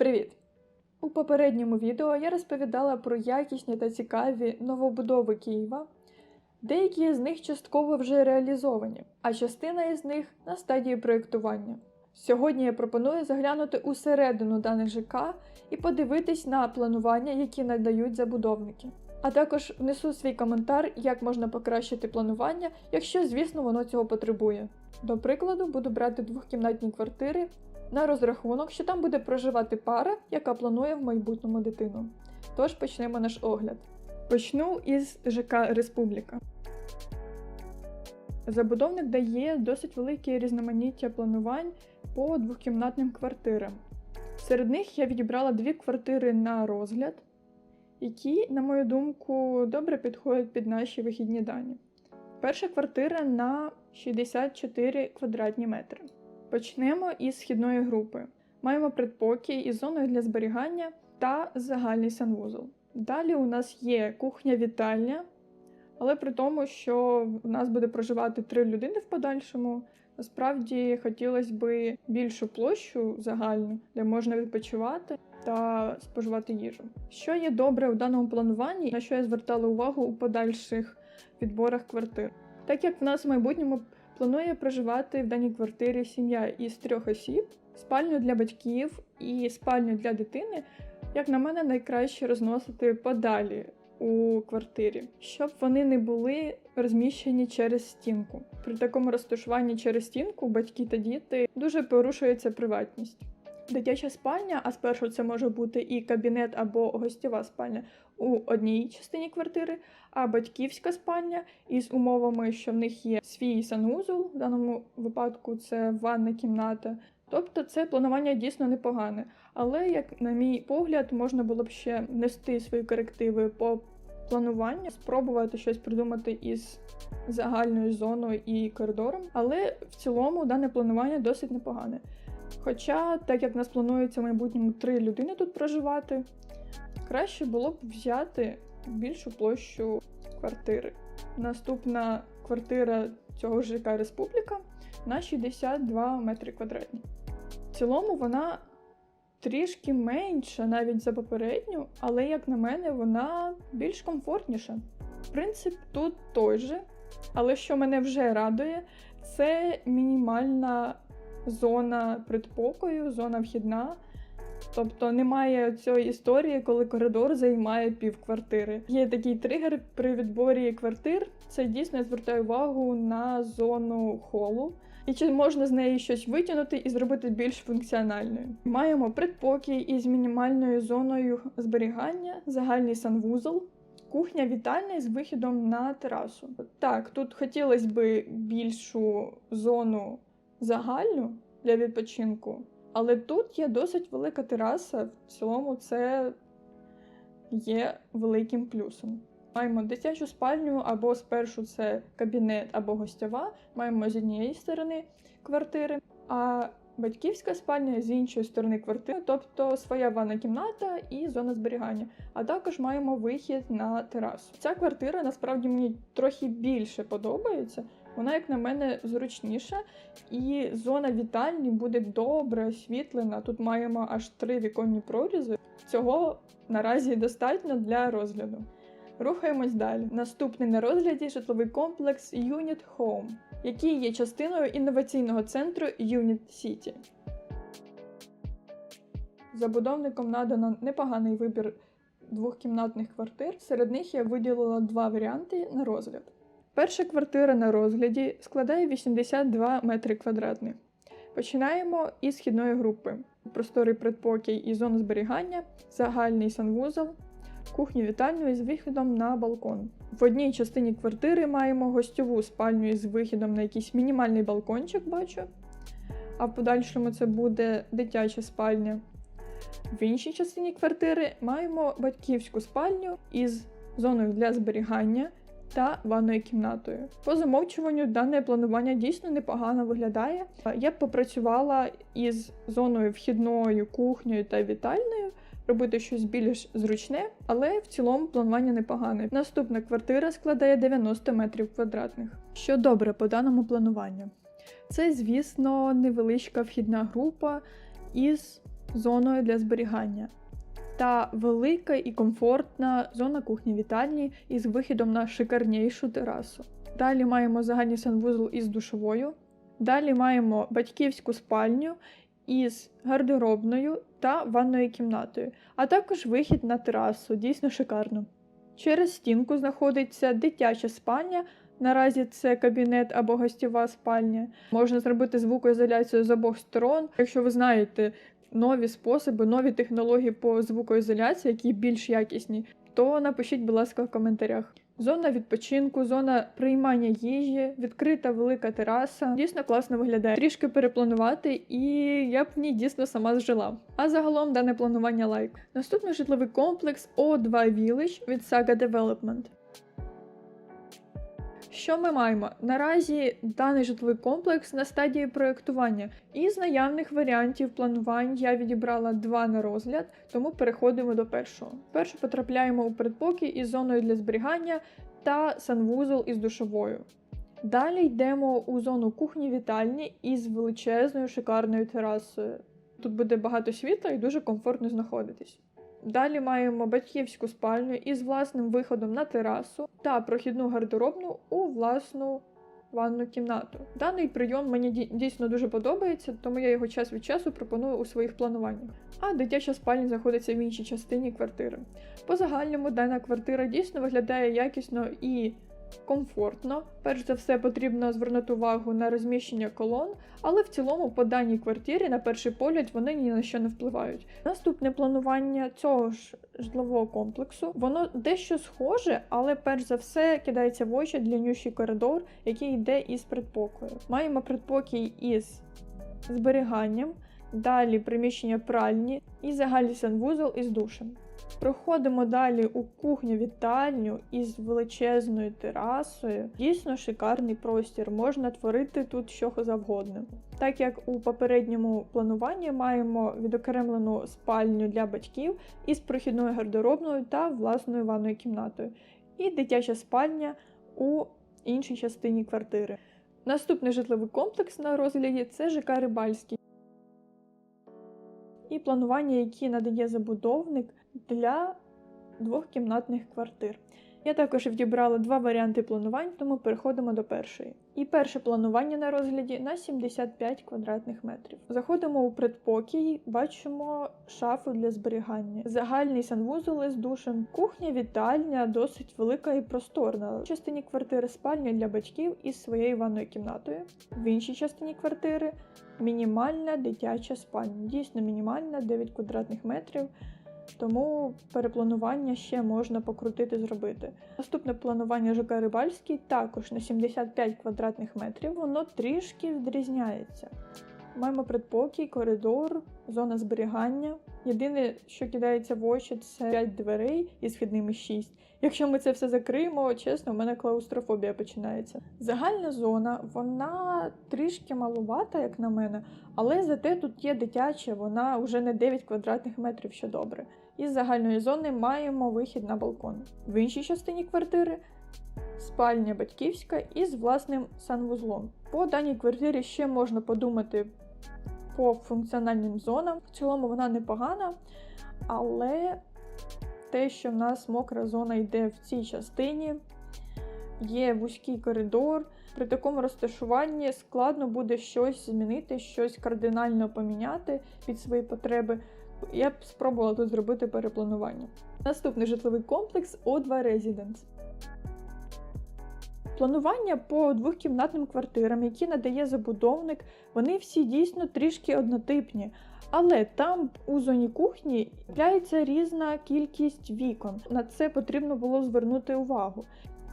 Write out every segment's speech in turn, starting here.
Привіт! У попередньому відео я розповідала про якісні та цікаві новобудови Києва. Деякі з них частково вже реалізовані, а частина із них на стадії проєктування. Сьогодні я пропоную заглянути усередину даних ЖК і подивитись на планування, які надають забудовники. А також внесу свій коментар, як можна покращити планування, якщо, звісно, воно цього потребує. До прикладу, буду брати двохкімнатні квартири на розрахунок, що там буде проживати пара, яка планує в майбутньому дитину. Тож почнемо наш огляд. Почну із ЖК Республіка. Забудовник дає досить велике різноманіття планувань по двохкімнатним квартирам. Серед них я відібрала дві квартири на розгляд, які, на мою думку, добре підходять під наші вихідні дані. Перша квартира на 64 квадратні метри. Почнемо із східної групи. Маємо предпокій із зоною для зберігання та загальний санвузол. Далі у нас є кухня-вітальня, але при тому, що в нас буде проживати три людини в подальшому, насправді хотілося б більшу площу загальну, де можна відпочивати та споживати їжу. Що є добре у даному плануванні, на що я звертала увагу у подальших відборах квартир. Так як в нас в майбутньому планує проживати в даній квартирі сім'я із трьох осіб, спальню для батьків і спальню для дитини, як на мене, найкраще розносити подалі у квартирі, щоб вони не були розміщені через стінку. При такому розташуванні через стінку батьки та діти дуже порушується приватність. Дитяча спальня, а спершу це може бути і кабінет або гостьова спальня у одній частині квартири, а батьківська спальня із умовами, що в них є свій санузол, в даному випадку це ванна кімната. Тобто це планування дійсно непогане. Але, як на мій погляд, можна було б ще внести свої корективи по плануванню, спробувати щось придумати із загальною зоною і коридором. Але в цілому дане планування досить непогане. Хоча, так як в нас планується в майбутньому три людини тут проживати, краще було б взяти більшу площу квартири. Наступна квартира цього ЖК Республіка на 62 метри квадратні. В цілому вона трішки менша навіть за попередню, але, як на мене, вона більш комфортніша. Принцип тут той же, але що мене вже радує, це мінімальна зона предпокою, зона вхідна. Тобто немає цієї історії, коли коридор займає пів квартири. Є такий тригер при відборі квартир. Це дійсно я звертаю увагу на зону холу. І чи можна з неї щось витягнути і зробити більш функціональною? Маємо предпокій із мінімальною зоною зберігання, загальний санвузол, кухня вітальня з вихідом на терасу. Так, тут хотілося б більшу зону загальну для відпочинку. Але тут є досить велика тераса, в цілому це є великим плюсом. Маємо дитячу спальню, або спершу це кабінет або гостьова, маємо з однієї сторони квартири, а батьківська спальня з іншої сторони квартири, тобто своя ванна кімната і зона зберігання. А також маємо вихід на терасу. Ця квартира насправді мені трохи більше подобається. Вона, як на мене, зручніша, і зона вітальні буде добре освітлена. Тут маємо аж три віконні прорізи. Цього наразі достатньо для розгляду. Рухаємось далі. Наступний на розгляді житловий комплекс Unit Home, який є частиною інноваційного центру Unit City. Забудовником надано непоганий вибір двохкімнатних квартир. Серед них я виділила два варіанти на розгляд. Перша квартира на розгляді складає 82 метри квадратних. Починаємо із східної групи: просторий предпокій і зона зберігання, загальний санвузол, кухню вітальню із вихідом на балкон. В одній частині квартири маємо гостьову спальню із вихідом на якийсь мінімальний балкончик, бачу. А в подальшому це буде дитяча спальня. В іншій частині квартири маємо батьківську спальню із зоною для зберігання та ванною кімнатою. По замовчуванню дане планування дійсно непогано виглядає. Я б попрацювала із зоною вхідною, кухнею та вітальною, робити щось більш зручне, але в цілому планування непогане. Наступна квартира складає 90 метрів квадратних. Що добре по даному плануванню? Це, звісно, невеличка вхідна група із зоною для зберігання. Та велика і комфортна зона кухні вітальні із вихідом на шикарнішу терасу. Далі маємо загальний санвузол із душовою. Далі маємо батьківську спальню із гардеробною та ванною кімнатою, а також вихід на терасу, дійсно шикарно. Через стінку знаходиться дитяча спальня. Наразі це кабінет або гостєва спальня. Можна зробити звукоізоляцію з обох сторон. Якщо ви знаєте нові способи, нові технології по звукоізоляції, які більш якісні, то напишіть, будь ласка, в коментарях. Зона відпочинку, зона приймання їжі, відкрита велика тераса. Дійсно класно виглядає. Трішки перепланувати, і я б в ній дійсно сама зжила. А загалом дане планування лайк. Наступний житловий комплекс O2 Village від Saga Development. Що ми маємо? Наразі даний житловий комплекс на стадії проєктування. Із наявних варіантів планувань я відібрала два на розгляд, тому переходимо до першого. Перше потрапляємо у передпокій із зоною для зберігання та санвузол із душовою. Далі йдемо у зону кухні-вітальні із величезною шикарною терасою. Тут буде багато світла і дуже комфортно знаходитись. Далі маємо батьківську спальню із власним виходом на терасу та прохідну гардеробну у власну ванну кімнату. Даний прийом мені дійсно дуже подобається, тому я його час від часу пропоную у своїх плануваннях. А дитяча спальня знаходиться в іншій частині квартири. По загальному дана квартира дійсно виглядає якісно і комфортно. Перш за все, потрібно звернути увагу на розміщення колон, але в цілому по даній квартирі на перший погляд вони ні на що не впливають. Наступне планування цього ж житлового комплексу воно дещо схоже, але перш за все кидається в очі длиннющий коридор, який йде із предпокою. Маємо предпокій із зберіганням, далі приміщення пральні і загальний санвузол із душем. Проходимо далі у кухню-вітальню із величезною терасою. Дійсно шикарний простір, можна творити тут що завгодно. Так як у попередньому плануванні маємо відокремлену спальню для батьків із прохідною гардеробною та власною ванною кімнатою, і дитяча спальня у іншій частині квартири. Наступний житловий комплекс на розгляді це ЖК Рибальський. І планування, які надає забудовник для двохкімнатних квартир. Я також відібрала два варіанти планувань, тому переходимо до першої. І перше планування на розгляді на 75 квадратних метрів. Заходимо у предпокій, бачимо шафу для зберігання, загальний санвузол із душем, кухня, вітальня досить велика і просторна. В частині квартири спальня для батьків із своєю ванною кімнатою. В іншій частині квартири мінімальна дитяча спальня. Дійсно мінімальна 9 квадратних метрів. Тому перепланування ще можна покрутити зробити. Наступне планування ЖК Рибальський також на 75 квадратних метрів, воно трішки відрізняється. Маємо предпокій, коридор, зона зберігання. Єдине, що кидається в очі, це 5 дверей із вхідними 6. Якщо ми це все закриємо, чесно, у мене клаустрофобія починається. Загальна зона, вона трішки малувата, як на мене, але зате тут є дитяча, вона вже не 9 квадратних метрів, що добре. Із загальної зони маємо вихід на балкон. В іншій частині квартири спальня батьківська із власним санвузлом. По даній квартирі ще можна подумати по функціональним зонам. В цілому вона непогана, але те, що в нас мокра зона йде в цій частині, є вузький коридор. При такому розташуванні складно буде щось змінити, щось кардинально поміняти під свої потреби. Я б спробувала тут зробити перепланування. Наступний житловий комплекс O2 Residence. Планування по двохкімнатним квартирам, які надає забудовник, вони всі дійсно трішки однотипні. Але там у зоні кухні з'являється різна кількість вікон. На це потрібно було звернути увагу.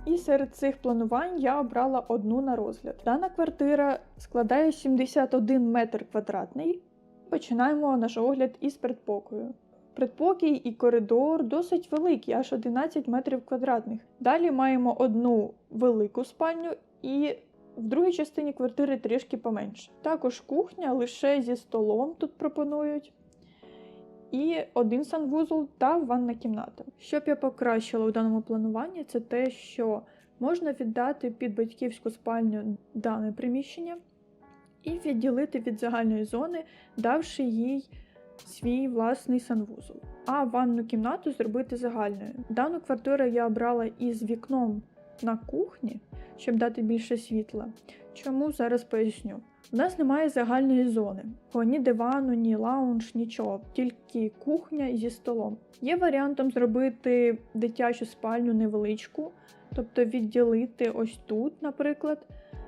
І серед цих планувань я обрала одну на розгляд. Дана квартира складає 71 метр квадратний. Починаємо наш огляд із предпокою. Предпокій і коридор досить великі, аж 11 метрів квадратних. Далі маємо одну велику спальню і в другій частині квартири трішки поменше. Також кухня лише зі столом тут пропонують. І один санвузол та ванна кімната. Що б я покращила у даному плануванні, це те, що можна віддати під батьківську спальню дане приміщення і відділити від загальної зони, давши їй свій власний санвузол, а ванну кімнату зробити загальною. Дану квартиру я обрала із вікном на кухні, щоб дати більше світла. Чому зараз поясню? У нас немає загальної зони, ні дивану, ні лаунж, нічого, тільки кухня зі столом. Є варіантом зробити дитячу спальню невеличку, тобто відділити ось тут, наприклад,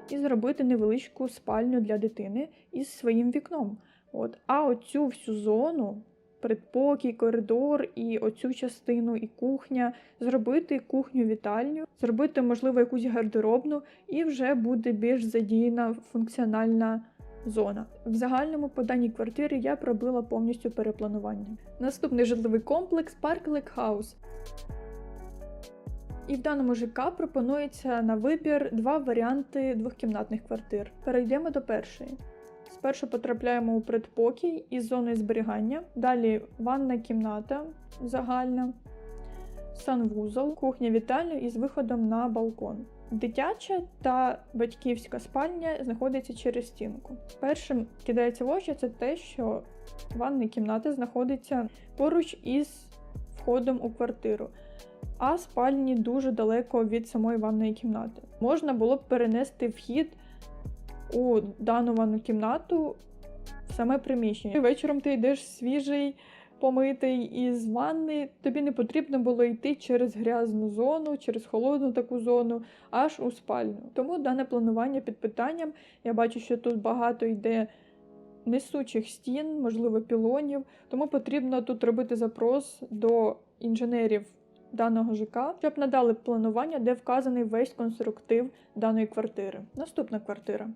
і зробити невеличку спальню для дитини із своїм вікном. От. А оцю всю зону, предпокій, коридор і оцю частину, і кухня, зробити кухню-вітальню, зробити, можливо, якусь гардеробну, і вже буде більш задіяна функціональна зона. В загальному по даній квартирі я пробила повністю перепланування. Наступний житловий комплекс Lake House. І в даному ЖК пропонується на вибір два варіанти двохкімнатних квартир. Перейдемо до першої. Спершу потрапляємо у предпокій із зоною зберігання, далі ванна кімната загальна, санвузол, кухня вітальня із виходом на балкон. Дитяча та батьківська спальня знаходиться через стінку. Першим кидається в очі це те, що ванна кімната знаходиться поруч із входом у квартиру, а спальні дуже далеко від самої ванної кімнати. Можна було б перенести вхід у дану ванну кімнату саме приміщення. Вечором ти йдеш свіжий, помитий із ванни, тобі не потрібно було йти через грязну зону, через холодну таку зону, аж у спальню. Тому дане планування під питанням. Я бачу, що тут багато йде несучих стін, можливо, пілонів, тому потрібно тут робити запрос до інженерів. Даного ЖК, щоб надали планування, де вказаний весь конструктив даної квартири. Наступна квартира.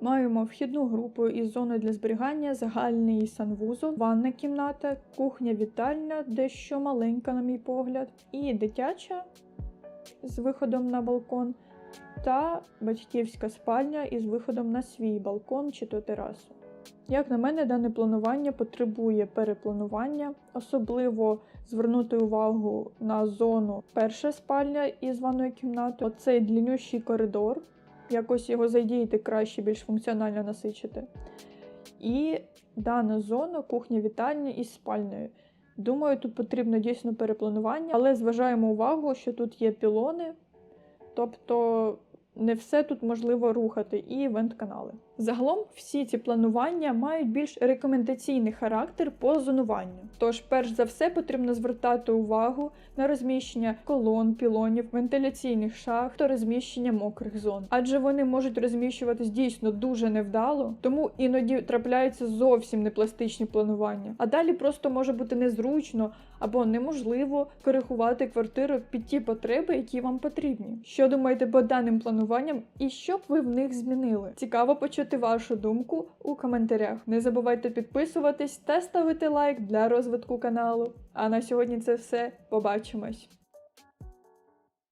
Маємо вхідну групу із зоною для зберігання, загальний санвузол, ванна кімната, кухня-вітальня, дещо маленька, на мій погляд, і дитяча з виходом на балкон, та батьківська спальня із виходом на свій балкон чи то терасу. Як на мене, дане планування потребує перепланування, особливо звернути увагу на зону перша спальня із ванною кімнатою, оцей длиннющий коридор, якось його задіяти краще, більш функціонально насичити. І дана зона кухня-вітальня із спальнею. Думаю, тут потрібно дійсно перепланування, але зважаємо увагу, що тут є пілони, тобто не все тут можливо рухати, і вент-канали. Загалом всі ці планування мають більш рекомендаційний характер по зонуванню. Тож, перш за все, потрібно звертати увагу на розміщення колон, пілонів, вентиляційних шахт та розміщення мокрих зон, адже вони можуть розміщуватись дійсно дуже невдало, тому іноді трапляються зовсім непластичні планування. А далі просто може бути незручно або неможливо коригувати квартиру під ті потреби, які вам потрібні. Що думаєте по даним плануванням і що б ви в них змінили? Цікаво почути вашу думку у коментарях. Не забувайте підписуватись та ставити лайк для розвитку каналу. А на сьогодні це все. Побачимось!